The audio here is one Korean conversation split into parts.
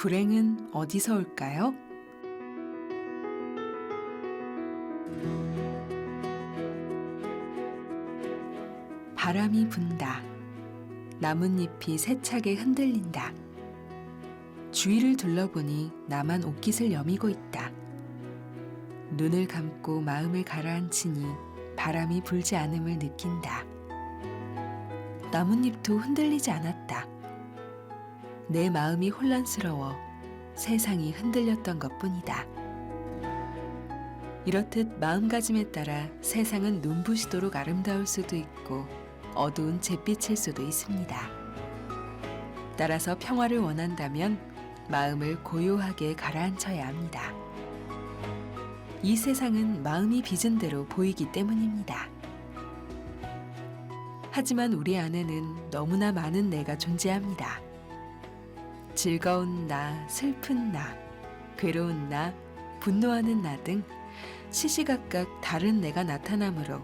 불행은 어디서 올까요? 바람이 분다. 나뭇잎이 세차게 흔들린다. 주위를 둘러보니 나만 옷깃을 여미고 있다. 눈을 감고 마음을 가라앉히니 바람이 불지 않음을 느낀다. 나뭇잎도 흔들리지 않았다. 내 마음이 혼란스러워 세상이 흔들렸던 것 뿐이다. 이렇듯 마음가짐에 따라 세상은 눈부시도록 아름다울 수도 있고 어두운 잿빛일 수도 있습니다. 따라서 평화를 원한다면 마음을 고요하게 가라앉혀야 합니다. 이 세상은 마음이 빚은 대로 보이기 때문입니다. 하지만 우리 안에는 너무나 많은 내가 존재합니다. 즐거운 나, 슬픈 나, 괴로운 나, 분노하는 나 등 시시각각 다른 내가 나타나므로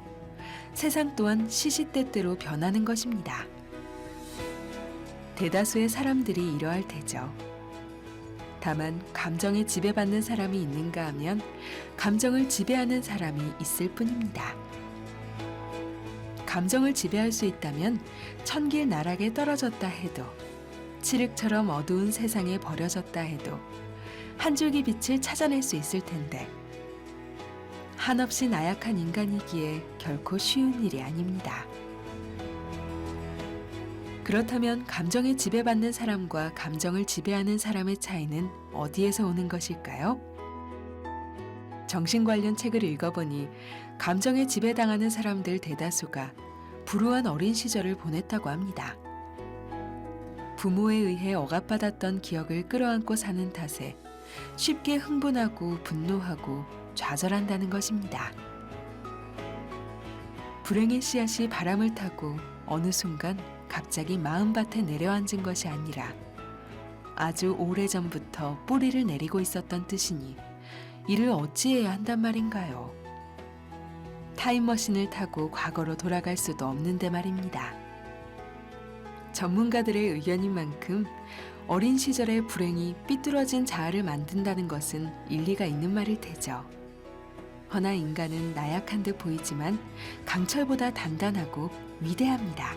세상 또한 시시때때로 변하는 것입니다. 대다수의 사람들이 이러할 테죠. 다만 감정에 지배받는 사람이 있는가 하면 감정을 지배하는 사람이 있을 뿐입니다. 감정을 지배할 수 있다면 천길 나락에 떨어졌다 해도 칠흑처럼 어두운 세상에 버려졌다 해도 한 줄기 빛을 찾아낼 수 있을 텐데 한없이 나약한 인간이기에 결코 쉬운 일이 아닙니다. 그렇다면 감정에 지배받는 사람과 감정을 지배하는 사람의 차이는 어디에서 오는 것일까요? 정신 관련 책을 읽어보니 감정에 지배당하는 사람들 대다수가 불우한 어린 시절을 보냈다고 합니다. 부모에 의해 억압받았던 기억을 끌어안고 사는 탓에 쉽게 흥분하고 분노하고 좌절한다는 것입니다. 불행의 씨앗이 바람을 타고 어느 순간 갑자기 마음밭에 내려앉은 것이 아니라 아주 오래전부터 뿌리를 내리고 있었던 뜻이니 이를 어찌해야 한단 말인가요? 타임머신을 타고 과거로 돌아갈 수도 없는데 말입니다. 전문가들의 의견인 만큼 어린 시절의 불행이 삐뚤어진 자아를 만든다는 것은 일리가 있는 말일 테죠. 허나 인간은 나약한 듯 보이지만 강철보다 단단하고 위대합니다.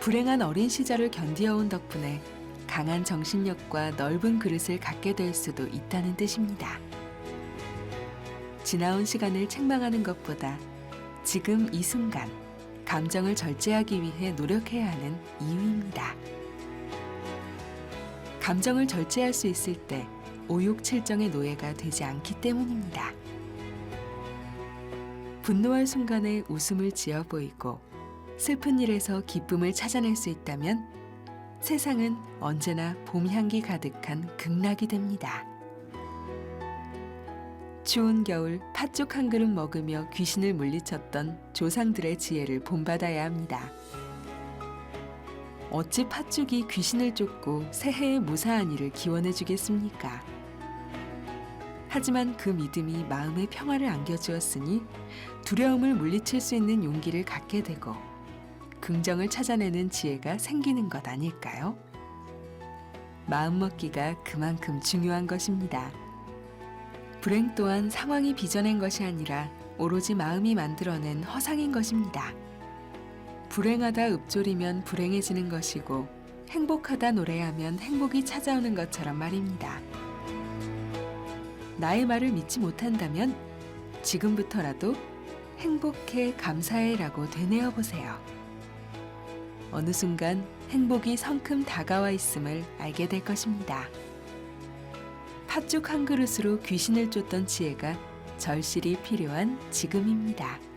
불행한 어린 시절을 견디어온 덕분에 강한 정신력과 넓은 그릇을 갖게 될 수도 있다는 뜻입니다. 지나온 시간을 책망하는 것보다 지금 이 순간 감정을 절제하기 위해 노력해야 하는 이유입니다. 감정을 절제할 수 있을 때 오육칠정의 노예가 되지 않기 때문입니다. 분노할 순간에 웃음을 지어 보이고 슬픈 일에서 기쁨을 찾아낼 수 있다면 세상은 언제나 봄 향기 가득한 극락이 됩니다. 추운 겨울 팥죽 한 그릇 먹으며 귀신을 물리쳤던 조상들의 지혜를 본받아야 합니다. 어찌 팥죽이 귀신을 쫓고 새해의 무사한 일을 기원해 주겠습니까? 하지만 그 믿음이 마음의 평화를 안겨주었으니 두려움을 물리칠 수 있는 용기를 갖게 되고 긍정을 찾아내는 지혜가 생기는 것 아닐까요? 마음먹기가 그만큼 중요한 것입니다. 불행 또한 상황이 빚어낸 것이 아니라 오로지 마음이 만들어낸 허상인 것입니다. 불행하다 읊조리면 불행해지는 것이고 행복하다 노래하면 행복이 찾아오는 것처럼 말입니다. 나의 말을 믿지 못한다면 지금부터라도 행복해 감사해라고 되뇌어 보세요. 어느 순간 행복이 성큼 다가와 있음을 알게 될 것입니다. 팥죽 한 그릇으로 귀신을 쫓던 지혜가 절실히 필요한 지금입니다.